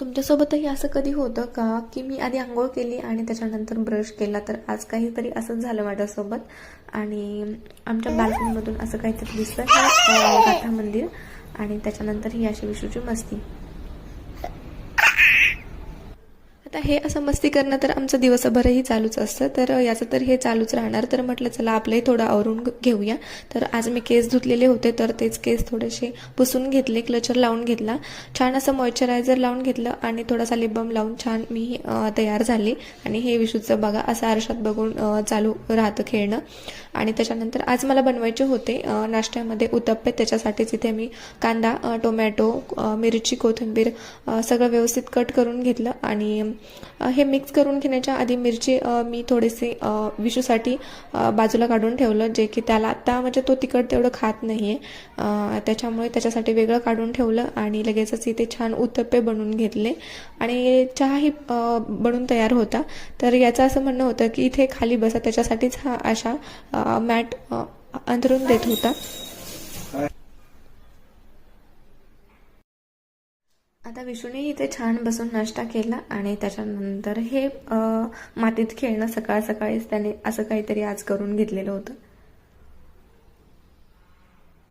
तुमच्यासोबतही असं कधी होतं का की मी आधी आंघोळ केली आणि त्याच्यानंतर ब्रश केला? तर आज काहीतरी असंच झालं माझ्यासोबत. आणि आमच्या बाल्कनीमधून असं काहीतरी दिसतं हे गाथा मंदिर. आणि त्याच्यानंतर ही अशी विषूची मस्ती. तर हे असं मस्ती करणं तर आमचं दिवसभरही चालूच असतं. तर याचं तर हे चालूच राहणार. तर म्हटलं चला आपलंही थोडं आवरून घेऊया. तर आज मी केस धुतलेले होते तर तेच केस थोडेसे पुसून घेतले क्लचर लावून घेतला. छान असं मॉइश्चरायझर लावून घेतलं आणि थोडासा लिप बाम लावून छान मी तयार झाले. आणि हे विशूचं बघा असं आरशात बघून चालू राहतं खेळणं. आणि त्याच्यानंतर आज मला बनवायचे होते नाश्त्यामध्ये उत्तप्पे. त्याच्यासाठीच इथे मी कांदा टोमॅटो मिरची कोथिंबीर सगळं व्यवस्थित कट करून घेतलं. आणि हे मिक्स करून घेण्याच्या आधी मिरची मी थोडीशी विशूसाठी बाजूला काढून ठेवलं जे की त्याला आता म्हणजे तो तिखट तेवढं खात नाही आहे त्याच्यामुळे त्याच्यासाठी वेगळं काढून ठेवलं आणि लगेचच इथे छान उत्तप्पे बनवून घेतले. आणि चहाही बनून तयार होता. तर याचं असं म्हणणं होतं की इथे खाली बसा त्याच्यासाठीच हा अशा मॅट अंथरून देत होता. आता विष्णूने इथे छान बसून नाश्ता केला आणि त्याच्यानंतर हे मातीत खेळणं सकाळ सकाळीच त्याने असं काहीतरी आज करून घेतलेलं होतं.